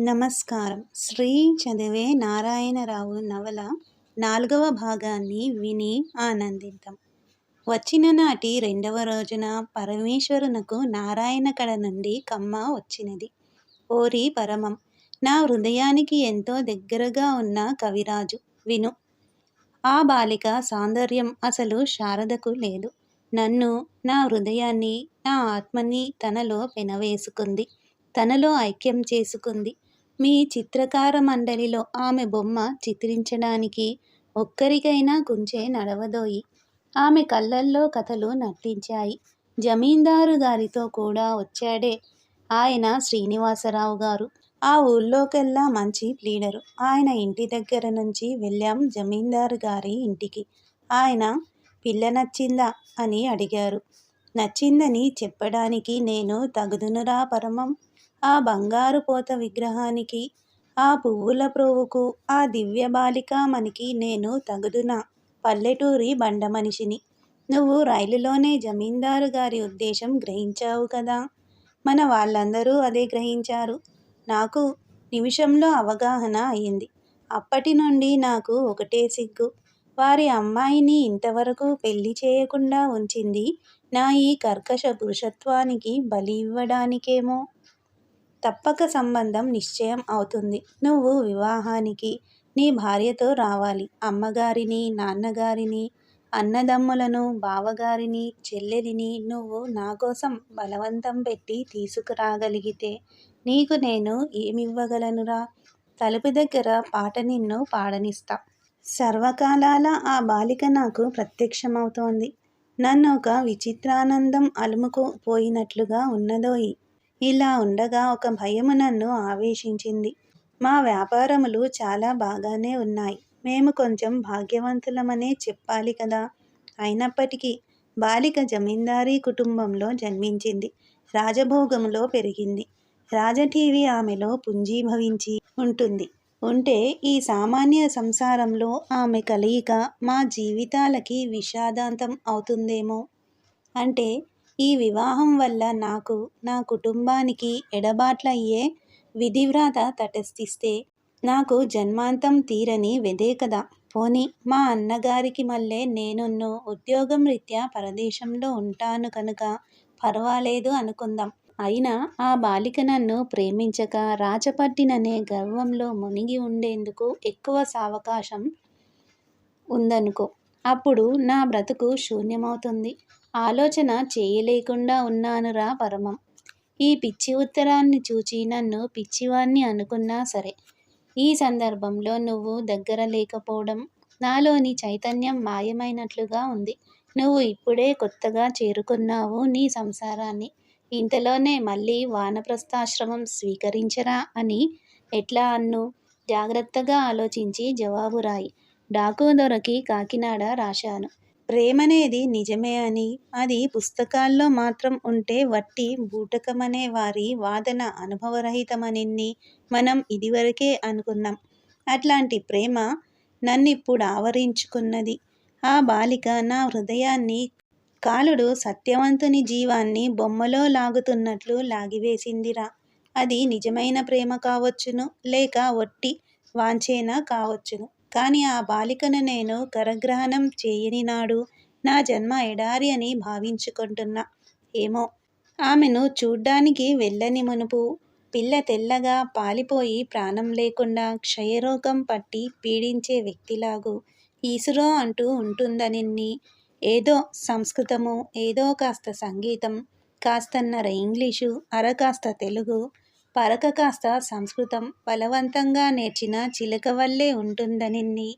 నమస్కారం. శ్రీ చదివే నారాయణరావు నవల నాలుగవ భాగాన్ని విని ఆనందిద్దాం. వచ్చిన నాటి రెండవ రోజున పరమేశ్వరునకు నారాయణ కళ నుండి కమ్మ వచ్చినది. ఓరి పరమం నా హృదయానికి ఎంతో దగ్గరగా ఉన్న కవిరాజు విను. ఆ బాలిక సౌందర్యం అసలు శారదకు లేదు. నన్ను నా హృదయాన్ని నా ఆత్మని తనలో పెనవేసుకుంది. తనలో ఐక్యం చేసుకుంది. మీ చిత్రకార మండలిలో ఆమె బొమ్మ చిత్రించడానికి ఒక్కరికైనా కుంచే నడవదోయి. ఆమె కళ్ళల్లో కథలు నర్తించాయి జమీందారు గారితో కూడా వచ్చాడే ఆయన శ్రీనివాసరావు గారు. ఆ ఊళ్ళోకెల్లా మంచి ప్లీడరు ఆయన ఇంటి దగ్గర నుంచి వెళ్ళాం జమీందారు గారి ఇంటికి. ఆయన పిల్ల నచ్చిందా? అని అడిగారు. నచ్చిందని చెప్పడానికి నేను తగుదునురా పరమం? ఆ బంగారు పోత విగ్రహానికి ఆ పువ్వుల ప్రోవుకు ఆ దివ్య బాలికామణికి నేను తగుదునా? పల్లెటూరి బండ మనిషిని. నువ్వు రైలులోనే జమీందారు గారి ఉద్దేశం గ్రహించావు కదా? మన వాళ్ళందరూ అదే గ్రహించారు. నాకు నిమిషంలో అవగాహన అయింది. అప్పటి నుండి నాకు ఒకటే సిగ్గు. వారి అమ్మాయిని ఇంతవరకు పెళ్ళి చేయకుండా ఉంచింది నా ఈ కర్కశ పురుషత్వానికి బలి ఇవ్వడానికేమో. తప్పక సంబంధం నిశ్చయం అవుతుంది. నువ్వు వివాహానికి నీ భార్యతో రావాలి. అమ్మగారిని నాన్నగారిని అన్నదమ్ములను బావగారిని చెల్లెలిని నువ్వు నా కోసం బలవంతం పెట్టి తీసుకురాగలిగితే నీకు నేను ఏమివ్వగలనురా? తలుపు దగ్గర పాట నిన్ను పాడనిస్తా. సర్వకాలాల ఆ బాలిక నాకు ప్రత్యక్షమవుతోంది. నన్ను ఒక విచిత్రానందం అలుముకు పోయినట్లుగా ఉన్నదోయి. ఇలా ఉండగా ఒక భయము నన్ను ఆవేశించింది. మా వ్యాపారములు చాలా బాగానే ఉన్నాయి. మేము కొంచెం భాగ్యవంతులమనే చెప్పాలి కదా? అయినప్పటికీ బాలిక జమీందారీ కుటుంబంలో జన్మించింది. రాజభోగంలో పెరిగింది. రాజటీవీ ఆమెలో పుంజీభవించి ఉంటుంది. ఉంటే ఈ సామాన్య సంసారంలో ఆమె కలయిక మా జీవితాలకి విషాదాంతం అవుతుందేమో? అంటే ఈ వివాహం వల్ల నాకు నా కుటుంబానికి ఎడబాట్లయ్యే విధివ్రాత తటస్థిస్తే నాకు జన్మాంతం తీరని వెదే కదా పోనీ మా అన్నగారికి మళ్ళీ నేనున్ను ఉద్యోగం రీత్యా పరదేశంలో ఉంటాను కనుక పర్వాలేదు అనుకుందాం. అయినా ఆ బాలిక నన్ను ప్రేమించక రాచపట్టిననే గర్వంలో మునిగి ఉండేందుకు ఎక్కువ సావకాశం ఉందనుకో. అప్పుడు నా బ్రతుకు శూన్యమవుతుంది. ఆలోచన చేయలేకుండా ఉన్నానురా పరమం. ఈ పిచ్చి ఉత్తరాన్ని చూచి నన్ను పిచ్చివాణ్ణి అనుకున్నా సరే. ఈ సందర్భంలో నువ్వు దగ్గర లేకపోవడం నాలోని చైతన్యం మాయమైనట్లుగా ఉంది. నువ్వు ఇప్పుడే కొత్తగా చేరుకున్నావు నీ సంసారాన్ని. ఇంతలోనే మళ్ళీ వానప్రస్థాశ్రమం స్వీకరించరా అని ఎట్లా అన్ను? జాగ్రత్తగా ఆలోచించి జవాబు రాయి. డాకు దొరకి కాకినాడ రాశాను. ప్రేమనేది నిజమే అని అది పుస్తకాల్లో మాత్రం ఉంటే వట్టి బూటకమనే వారి వాదన అనుభవరహితమనిన్ని మనం ఇదివరకే అనుకున్నాం. అట్లాంటి ప్రేమ నన్నిప్పుడు ఆవరించుకున్నది. ఆ బాలిక నా హృదయాన్ని కాలుడు సత్యవంతుని జీవాన్ని బొమ్మలో లాగుతున్నట్లు లాగివేసిందిరా. అది నిజమైన ప్రేమ కావచ్చును లేక ఒట్టి వాంఛేనా కావచ్చును? కానీ ఆ బాలికను నేను కరగ్రహణం చేయని నాడు నా జన్మ ఎడారి అని భావించుకుంటున్నా. ఏమో. ఆమెను చూడ్డానికి వెళ్ళని మునుపు పిల్ల తెల్లగా పాలిపోయి ప్రాణం లేకుండా క్షయరోగం పట్టి పీడించే వ్యక్తిలాగు ఈసురో అంటూ ఉంటుందనిన్ని ఏదో సంస్కృతము ఏదో కాస్త సంగీతం కాస్తన్నర ఇంగ్లీషు అర కాస్త తెలుగు పరక కాస్త సంస్కృతం బలవంతంగా నేర్చిన చిలక వల్లే ఉంటుందనిన్ని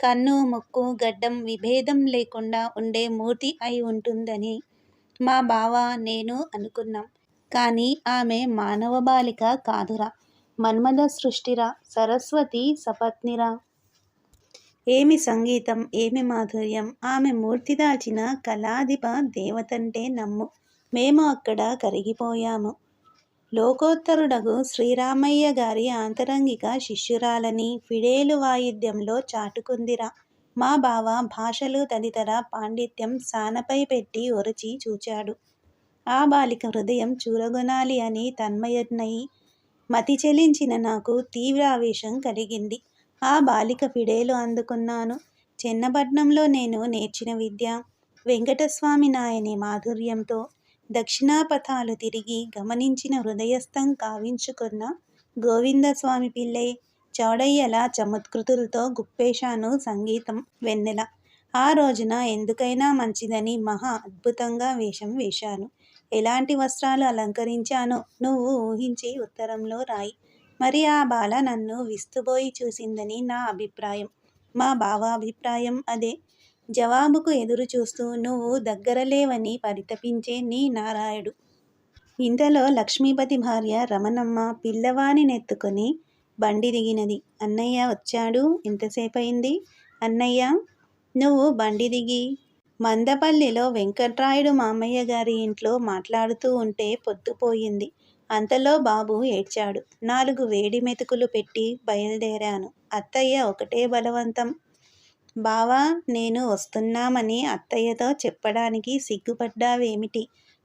కన్ను ముక్కు గడ్డం విభేదం లేకుండా ఉండే మూర్తి అయి ఉంటుందని మా బావ నేను అనుకున్నాం. కానీ ఆమె మానవ బాలిక కాదురా. మన్మద సృష్టిరా. సరస్వతి సపత్నిరా. ఏమి సంగీతం ఏమి మాధుర్యం. ఆమె మూర్తి దాల్చిన కళాధిప దేవతంటే నమ్ము. మేము అక్కడ కరిగిపోయాము. లోకోత్తరుడగు శ్రీరామయ్య గారి ఆంతరంగిక శిష్యురాలని ఫిడేలు వాయిద్యంలో చాటుకుందిరా మా బావ భాషలు తదితర పాండిత్యం సానపై పెట్టి ఒరచి చూచాడు ఆ బాలిక హృదయం చూరగొనాలి అని తన్మయన్నయి మతి చెలించిన నాకు తీవ్ర ఆవేశం కలిగింది. ఆ బాలిక ఫిడేలు అందుకున్నాను. చెన్నపట్నంలో నేను నేర్చిన విద్య వెంకటస్వామి నాయని మాధుర్యంతో దక్షిణాపథాలు తిరిగి గమనించిన హృదయస్థం కావించుకున్న గోవిందస్వామి పిళ్ళై చౌడయ్యల చమత్కృతులతో గుప్పేశాను సంగీతం వెన్నెల. ఆ రోజున ఎందుకైనా మంచిదని మహా అద్భుతంగా వేషం వేశాను. ఎలాంటి వస్త్రాలు అలంకరించానో నువ్వు ఊహించి ఉత్తరంలో రాయి. మరి ఆ బాల నన్ను విస్తుబోయి చూసిందని నా అభిప్రాయం. మా బావ అభిప్రాయం అదే. జవాబుకు ఎదురు చూస్తూ నువ్వు దగ్గరలేవని పరితపించే నీ నారాయుడు. ఇంతలో లక్ష్మీపతి భార్య రమణమ్మ పిల్లవానినెత్తుకుని బండి దిగినది. అన్నయ్య వచ్చాడు. ఎంతసేపయింది? అన్నయ్య నువ్వు బండి దిగి మందపల్లిలో వెంకట్రాయుడు మామయ్యగారి ఇంట్లో మాట్లాడుతూ ఉంటే పొద్దుపోయింది. అంతలో బాబు ఏడ్చాడు. నాలుగు వేడి మెతుకులు పెట్టి బయలుదేరాను అత్తయ్య ఒకటే బలవంతం. బావా! నేను వస్తున్నామని అత్తయ్యతో చెప్పడానికి సిగ్గుపడ్డావేమిటి?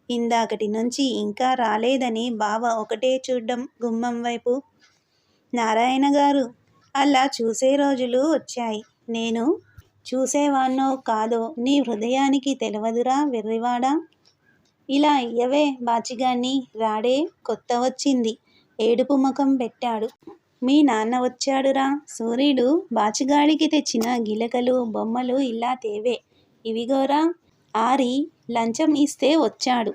ఇందాకటి నుంచి ఇంకా రాలేదని బావ ఒకటే చూడ్డం గుమ్మం వైపు. నారాయణ గారు అలా చూసే రోజులు వచ్చాయి. నేను చూసేవాణ్ణో కాదో నీ హృదయానికి తెలవదురా వెర్రివాడా! ఇలా ఇయ్యవే బాచిగాన్ని రాడే కొత్త వచ్చింది. ఏడుపు ముఖం పెట్టాడు. మీ నాన్న వచ్చాడురా. సూర్యుడు బాచిగాడికి తెచ్చిన గిలకలు, బొమ్మలు ఇలా తేవే. ఇవిగోరా ఆరి లంచం ఇస్తే వచ్చాడు.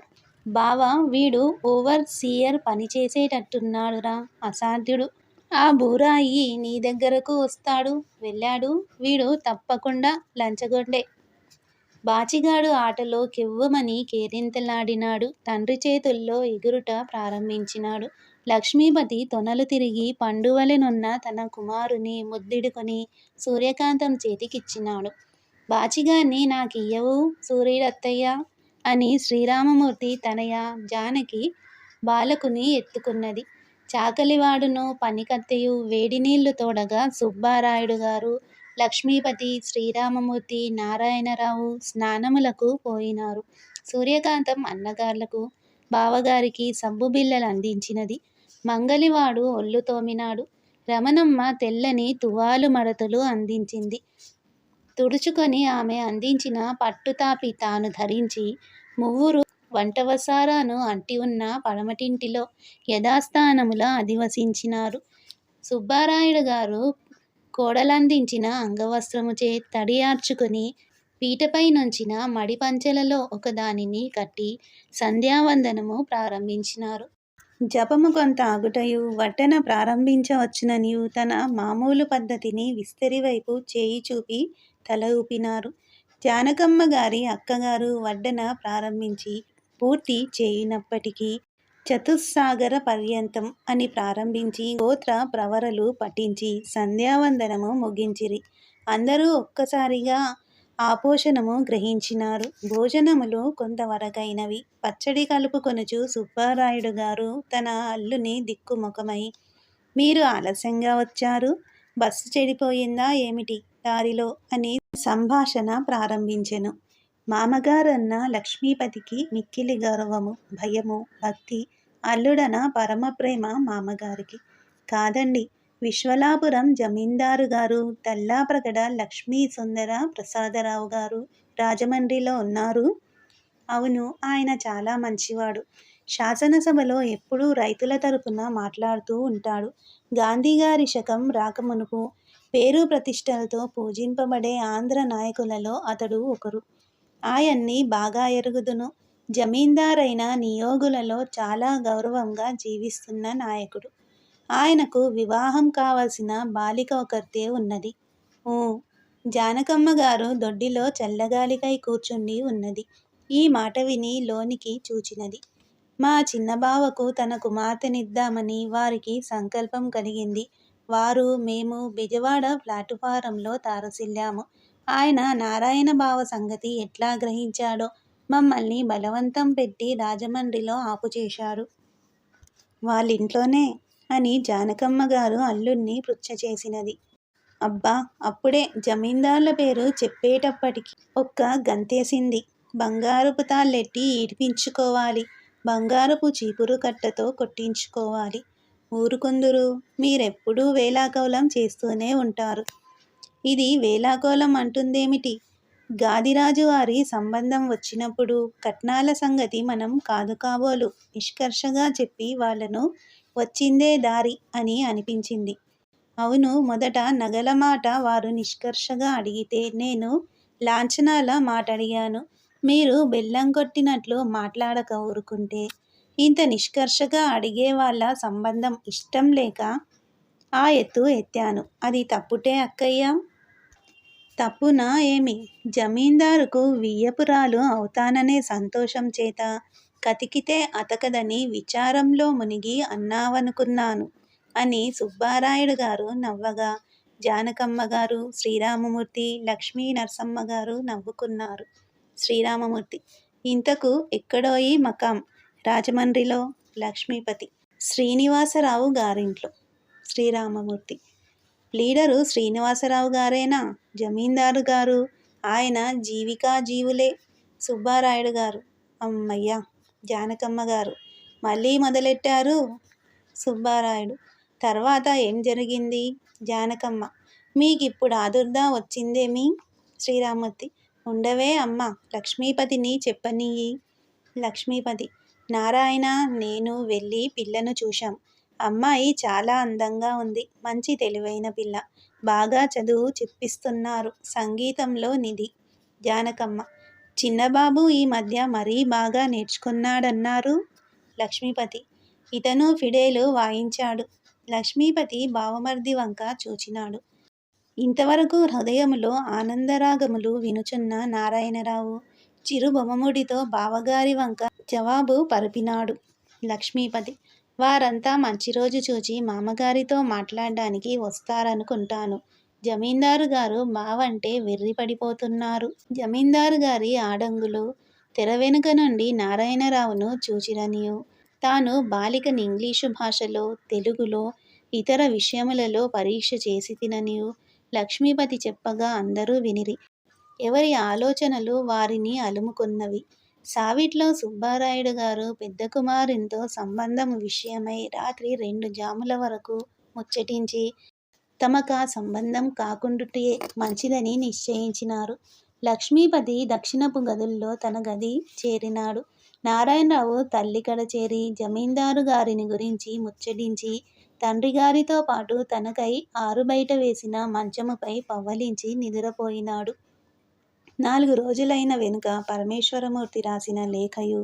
బావా! వీడు ఓవర్ సీయర్ పనిచేసేటట్టున్నాడురా అసాధ్యుడు. ఆ బూరాయి నీ దగ్గరకు వస్తాడు. వెళ్ళాడు. వీడు తప్పకుండా లంచగొండే. బాచిగాడు ఆటలో కెవ్వమని కేరింతలాడినాడు. తండ్రి చేతుల్లో ఎగురుట ప్రారంభించినాడు. లక్ష్మీపతి తొనలు తిరిగి పండువలెనున్న తన కుమారుని ముద్దిడుకొని సూర్యకాంతం చేతికిచ్చినాడు. బాచిగాన్ని నాకియ్యవు సూర్యుడత్తయ్య అని శ్రీరామమూర్తి తనయ జానకి బాలకుని ఎత్తుకున్నది. చాకలివాడును పనికత్తెయు వేడినీళ్ళు తోడగా సుబ్బారాయుడు గారు లక్ష్మీపతి, శ్రీరామమూర్తి, నారాయణరావు స్నానములకు పోయినారు. సూర్యకాంతం అన్నగార్లకు, బావగారికి సబ్బు బిళ్ళలు అందించినది మంగలివాడు ఒళ్ళు తోమినాడు. రమణమ్మ తెల్లని తువాలు మడతలు అందించింది. తుడుచుకొని ఆమె అందించిన పట్టుతాపి తాను ధరించి మువ్వురు వంటవసారాను అంటి ఉన్న పడమటింటిలో యథాస్థానముల అధివసించినారు. సుబ్బారాయుడు గారు కోడలందించిన అంగవస్త్రము చే తడియార్చుకుని పీటపైనుంచిన మడిపంచెలలో ఒకదానిని కట్టి సంధ్యావందనము ప్రారంభించినారు. జపము కొంత ఆగుటయు వడ్డన ప్రారంభించవచ్చుననియూ తన మామూలు పద్ధతిని విస్తరివైపు చేయిచూపి తల ఊపినారు. జానకమ్మగారి అక్కగారు వడ్డన ప్రారంభించి పూర్తి చేయినప్పటికీ చతుస్సాగర పర్యంతం అని ప్రారంభించి గోత్ర ప్రవరలు పఠించి సంధ్యావందనము ముగించిరి. అందరూ ఒక్కసారిగా ఆపోషణము గ్రహించినారు. భోజనములు కొంతవరకైనవి. పచ్చడి కలుపుకొనుచు సుబ్బరాయుడుగారు తన అల్లుని దిక్కుముఖమై మీరు ఆలస్యంగా వచ్చారు. బస్సు చెడిపోయిందా ఏమిటి దారిలో అని సంభాషణ ప్రారంభించెను. మామగారన్న లక్ష్మీపతికి మిక్కిలి గౌరవము, భయము, భక్తి. అల్లుడన పరమప్రేమ మామగారికి. కాదండి విశ్వలాపురం జమీందారు గారు తెల్లాప్రగడ లక్ష్మీ సుందర ప్రసాదరావు గారు రాజమండ్రిలో ఉన్నారు. అవును ఆయన చాలా మంచివాడు. శాసనసభలో ఎప్పుడూ రైతుల తరపున మాట్లాడుతూ ఉంటాడు. గాంధీగారి శకం రాకమునుపు పేరు ప్రతిష్టలతో పూజింపబడే ఆంధ్ర నాయకులలో అతడు ఒకరు. ఆయన్ని బాగా ఎరుగుదును. జమీందారైన నియోగులలో చాలా గౌరవంగా జీవిస్తున్న నాయకుడు. ఆయనకు వివాహం కావలసిన బాలిక ఒకరితే ఉన్నది. ఓ జానకమ్మ గారు దొడ్డిలో చల్లగాలికై కూర్చుండి ఉన్నది. ఈ మాట విని లోనికి చూచినది. మా చిన్నబావకు తన కుమార్తెనిద్దామని వారికి సంకల్పం కలిగింది. వారు మేము బెజవాడ ప్లాటుఫారంలో తారసిల్లాము. ఆయన నారాయణ బావ సంగతి ఎట్లా గ్రహించాడో మమ్మల్ని బలవంతం పెట్టి రాజమండ్రిలో ఆపుచేశారు వాళ్ళింట్లోనే? అని జానకమ్మ గారు అల్లుణ్ణి పృచ్ఛచేసినది. అబ్బా అప్పుడే జమీందార్ల పేరు చెప్పేటప్పటికి ఒక్క గంతేసింది. బంగారపు తాళ్ళెట్టి ఈడ్పించుకోవాలి. బంగారపు చీపురుకట్టతో కొట్టించుకోవాలి. ఊరుకుందురు మీరెప్పుడూ వేలాకోలం చేస్తూనే ఉంటారు ఇది వేలాకోలం అంటుందేమిటి గాదిరాజు వారి సంబంధం వచ్చినప్పుడు కట్నాల సంగతి మనం కాదు కాబోలు నిష్కర్షగా చెప్పి వాళ్ళను వచ్చిందే దారి అని అనిపించింది. అవును మొదట నగల మాట వారు నిష్కర్షగా అడిగితే నేను లాంఛనాల మాట అడిగాను. మీరు బెల్లం కొట్టినట్లు మాట్లాడక ఊరుకుంటే ఇంత నిష్కర్షగా అడిగే వాళ్ళ సంబంధం ఇష్టం లేక ఆ ఎత్తు ఎత్తాను. అది తప్పుటే అక్కయ్య? తప్పునా ఏమి? జమీందారుకు వియ్యపురాలు అవుతాననే సంతోషం చేత కతికితే అతకదని విచారంలో మునిగి అన్నావనుకున్నాను అని సుబ్బారాయుడు గారు నవ్వగా జానకమ్మ గారు శ్రీరామమూర్తి లక్ష్మీ నరసమ్మ గారు నవ్వుకున్నారు. శ్రీరామమూర్తి ఇంతకు ఎక్కడోయి మకాం? రాజమండ్రిలో? లక్ష్మీపతి శ్రీనివాసరావు గారింట్లో. శ్రీరామమూర్తి లీడరు శ్రీనివాసరావు గారేనా? జమీందారు గారు. ఆయన జీవికా జీవులే సుబ్బారాయుడు గారు. అమ్మయ్య! జానకమ్మ గారు. మళ్ళీ మొదలెట్టారు? సుబ్బారాయుడు. తర్వాత ఏం జరిగింది? జానకమ్మ. మీకిప్పుడు ఆదుర్దా వచ్చిందేమి శ్రీరామూర్తి ఉండవే అమ్మ. లక్ష్మీపతిని చెప్పనీయి. లక్ష్మీపతి. నారాయణ నేను వెళ్ళి పిల్లను చూశాం. అమ్మాయి చాలా అందంగా ఉంది. మంచి తెలివైన పిల్ల. బాగా చదువు చెప్పిస్తున్నారు. సంగీతంలో నిధి. జానకమ్మ. చిన్నబాబు ఈ మధ్య మరీ బాగా నేర్చుకున్నాడన్నారు లక్ష్మీపతి. ఇతను ఫిడేలు వాయించాడు. లక్ష్మీపతి బావమర్ది వంక చూచినాడు. ఇంతవరకు హృదయములో ఆనందరాగములు వినుచున్న నారాయణరావు చిరుబొమ్మముడితో బావగారి వంక జవాబు పరిపినాడు లక్ష్మీపతి. వారంతా మంచి రోజు చూచి మామగారితో మాట్లాడడానికి వస్తారనుకుంటాను. జమీందారు గారు బావంటే వెర్రిపడిపోతున్నారు. జమీందారు గారి ఆడంగులు తెర వెనుక నుండి నారాయణరావును చూచిరనియు. తాను బాలికని ఇంగ్లీషు భాషలో తెలుగులో ఇతర విషయములలో పరీక్ష చేసి తిననియు. లక్ష్మీపతి చెప్పగా అందరూ వినిరి. ఎవరి ఆలోచనలు వారిని అలుముకున్నవి. సావిట్లో సుబ్బారాయుడు గారు పెద్ద కుమారునితో సంబంధం విషయమై రాత్రి రెండు జాముల వరకు ముచ్చటించి తమకా సంబంధం కాకుండుటే మంచిదని నిశ్చయించినారు. లక్ష్మీపతి దక్షిణపు గదుల్లో తన గది చేరినాడు. నారాయణరావు తల్లికడ చేరి జమీందారు గారిని గురించి ముచ్చటించి తండ్రి గారితో పాటు తనకై ఆరుబయట వేసిన మంచముపై పవ్వలించి నిదురపోయినాడు. నాలుగు రోజులైన వెనుక పరమేశ్వరమూర్తి రాసిన లేఖయు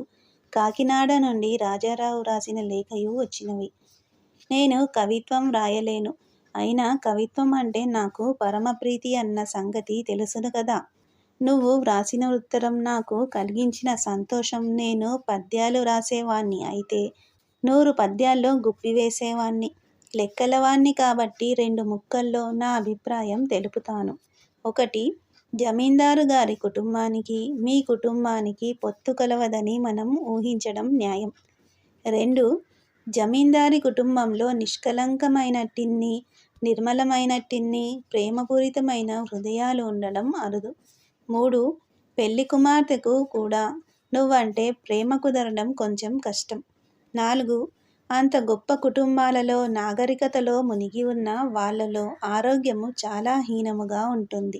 కాకినాడ నుండి రాజారావు రాసిన లేఖయు వచ్చినవి. నేను కవిత్వం రాయలేను అయినా కవిత్వం అంటే నాకు పరమప్రీతి అన్న సంగతి తెలుసును కదా. నువ్వు వ్రాసిన ఉత్తరం నాకు కలిగించిన సంతోషం నేను పద్యాలు రాసేవాణ్ణి. అయితే నూరు పద్యాల్లో గుప్పివేసేవాణ్ణి లెక్కలవాణ్ణి కాబట్టి రెండు ముక్కల్లో నా అభిప్రాయం తెలుపుతాను. ఒకటి జమీందారు గారి కుటుంబానికి మీ కుటుంబానికి పొత్తు కలవదని మనం ఊహించడం న్యాయం. రెండు జమీందారి కుటుంబంలో నిష్కలంకమైనటిన్ని నిర్మలమైనటిన్ని ప్రేమపూరితమైన హృదయాలు ఉండడం అరుదు. మూడు పెళ్ళి కుమార్తెకు కూడా నువ్వంటే ప్రేమ కుదరడం కొంచెం కష్టం. నాలుగు అంత గొప్ప కుటుంబాలలో నాగరికతలో మునిగి ఉన్న వాళ్ళలో ఆరోగ్యము చాలా హీనముగా ఉంటుంది.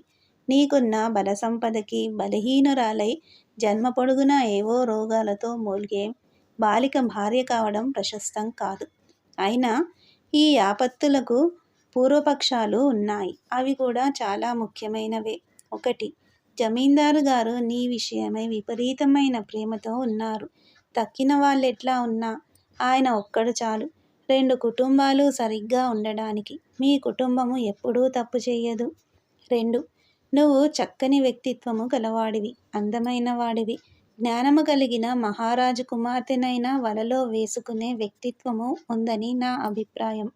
నీకున్న బల సంపదకి బలహీనురాలై జన్మ పొడుగునా ఏవో రోగాలతో మూలిగే బాలిక భార్య కావడం ప్రశస్తం కాదు. అయినా ఈ ఆపత్తులకు పూర్వపక్షాలు ఉన్నాయి. అవి కూడా చాలా ముఖ్యమైనవే. ఒకటి జమీందారు గారు నీ విషయమై విపరీతమైన ప్రేమతో ఉన్నారు. తక్కిన వాళ్ళెట్లా ఉన్నా ఆయన ఒక్కడు చాలు. రెండు కుటుంబాలు సరిగ్గా ఉండడానికి మీ కుటుంబము ఎప్పుడూ తప్పు చేయదు రెండు నువ్వు చక్కని వ్యక్తిత్వము గలవాడివి అందమైన వాడివి. జ్ఞానము కలిగిన మహారాజు కుమార్తెనైనా వలలో వేసుకునే వ్యక్తిత్వము ఉందని నా అభిప్రాయం.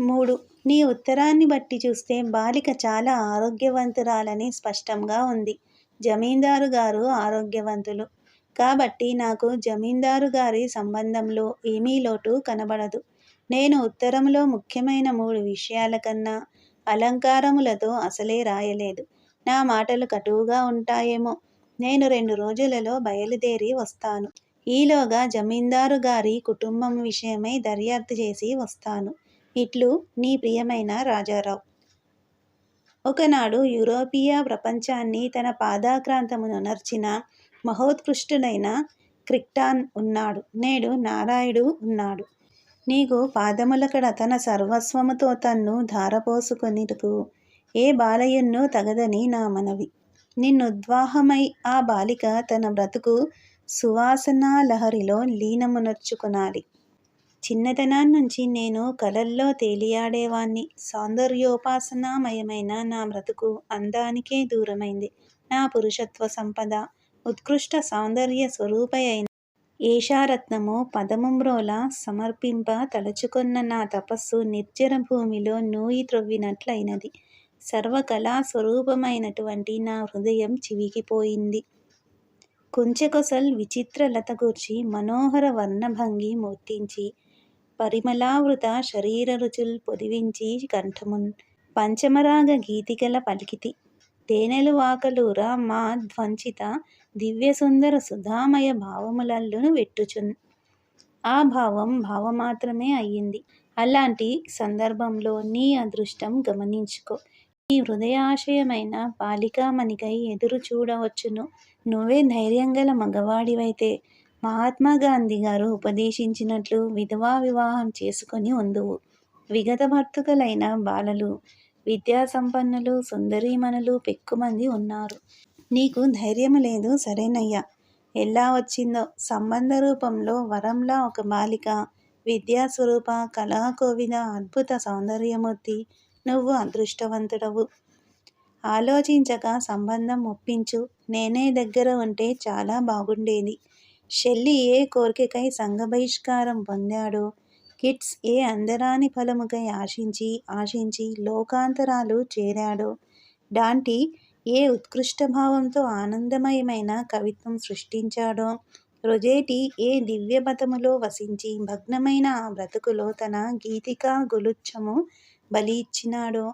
మూడు నీ ఉత్తరాన్ని బట్టి చూస్తే బాలిక చాలా ఆరోగ్యవంతురాలని స్పష్టంగా ఉంది. జమీందారు గారు ఆరోగ్యవంతులు. కాబట్టి నాకు జమీందారు గారి సంబంధంలో ఏమీ లోటు కనబడదు. నేను ఉత్తరంలో ముఖ్యమైన మూడు విషయాల కన్నా అలంకారములతో అసలే రాయలేదు. నా మాటలు కటువుగా ఉంటాయేమో. నేను రెండు రోజులలో బయలుదేరి వస్తాను. ఈలోగా జమీందారు గారి కుటుంబం విషయమై దర్యాప్తు చేసి వస్తాను. ఇట్లు నీ ప్రియమైన రాజారావు. ఒకనాడు యూరోపియా ప్రపంచాన్ని తన పాదాక్రాంతమును నర్చిన మహోత్కృష్టుడైన క్రిక్టాన్ ఉన్నాడు. నేడు నారాయుడు ఉన్నాడు. నీకు పాదములకడ తన సర్వస్వముతో తన్ను ధారపోసుకొనిటకు ఏ బాలయ్యన్నో తగదని నా మనవి. నిన్నుద్వాహమై ఆ బాలిక తన బ్రతుకు సువాసనాలహరిలో లీనమునర్చుకొనాలి. చిన్నతనాన్నుంచి నేను కలల్లో తేలియాడేవాణ్ణి. సౌందర్యోపాసనామయమైన నా బ్రతుకు అందానికే దూరమైంది. నా పురుషత్వ సంపద ఉత్కృష్ట సౌందర్య స్వరూపయైన ఏషారత్నము పదముమ్రోల సమర్పింప తలచుకొన్న నా తపస్సు నిర్జన భూమిలో నూయి త్రొవ్వినట్లయినది. సర్వకళా స్వరూపమైనటువంటి నా హృదయం చివికిపోయింది. కుంచెకొసల్ విచిత్ర లతగూర్చి మనోహర వర్ణభంగి మూర్తించి పరిమళావృత శరీర రుచుల్ పొదివించి కంఠమున్ పంచమరాగ గీతికల పలికితి. తేనెలు వాకలూర మా ధ్వంచిత దివ్యసుందర సుధామయ భావములల్లును వెట్టుచున్. ఆ భావం భావమాత్రమే అయ్యింది. అలాంటి సందర్భంలో నీ అదృష్టం గమనించుకో. నీ హృదయాశయమైన బాలికామణికై ఎదురు చూడవచ్చును. నువ్వే ధైర్యంగల మగవాడివైతే మహాత్మా గాంధీ గారు ఉపదేశించినట్లు విధవా వివాహం చేసుకొని ఉందువు. విగతభర్తృకలైన బాలలు విద్యాసంపన్నులు సుందరీమణులు పెక్కుమంది ఉన్నారు. నీకు ధైర్యము లేదు సరేనయ్యా. ఎలా వచ్చిందో? సంబంధ రూపంలో వరంలా ఒక బాలిక విద్యాస్వరూప కళాకోవిద అద్భుత సౌందర్యమూర్తి. నువ్వు అదృష్టవంతుడవు. ఆలోచించక సంబంధం ఒప్పించు. నేనే దగ్గర ఉంటే చాలా బాగుండేది. షెల్లి ఏ కోరికకై సంఘబహిష్కారం పొందాడో? కిట్స్ ఏ అందరాని ఫలముకై ఆశించి ఆశించి లోకాంతరాలు చేరాడో? డాంటి ఏ ఉత్కృష్ట భావంతో ఆనందమయమైన కవిత్వం సృష్టించాడో? రొజేటి ఏ దివ్యమతములో వసించి భగ్నమైన ఆ బ్రతుకులో తన గీతికా గులుచ్చము బలి ఇచ్చినాడో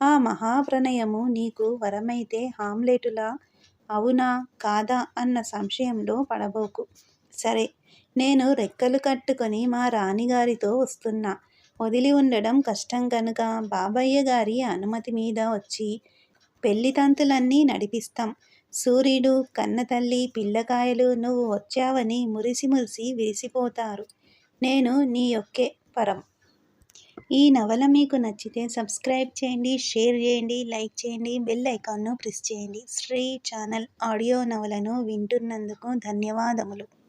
ఆ మహాప్రణయము నీకు వరమైతే హామ్లెటులా? అవునా? కాదా? అన్న సంశయంలో పడబోకు. సరే నేను రెక్కలు కట్టుకొని మా రాణిగారితో వస్తున్నా. వదిలి ఉండడం కష్టం కనుక బాబయ్య గారి అనుమతి మీద వచ్చి పెళ్ళి తంతులన్నీ నడిపిస్తాం. సూర్యుడు కన్నతల్లి పిల్లకాయలు నువ్వు వచ్చావని మురిసి మురిసి విరిసిపోతారు నేను నీ యొక్కే పరం. ఈ నవల మీకు నచ్చితే సబ్స్క్రైబ్ చేయండి షేర్ చేయండి లైక్ చేయండి బెల్ ఐకాన్ను ప్రెస్ చేయండి. శ్రీ ఛానల్ ఆడియో నవలను వింటున్నందుకు ధన్యవాదములు.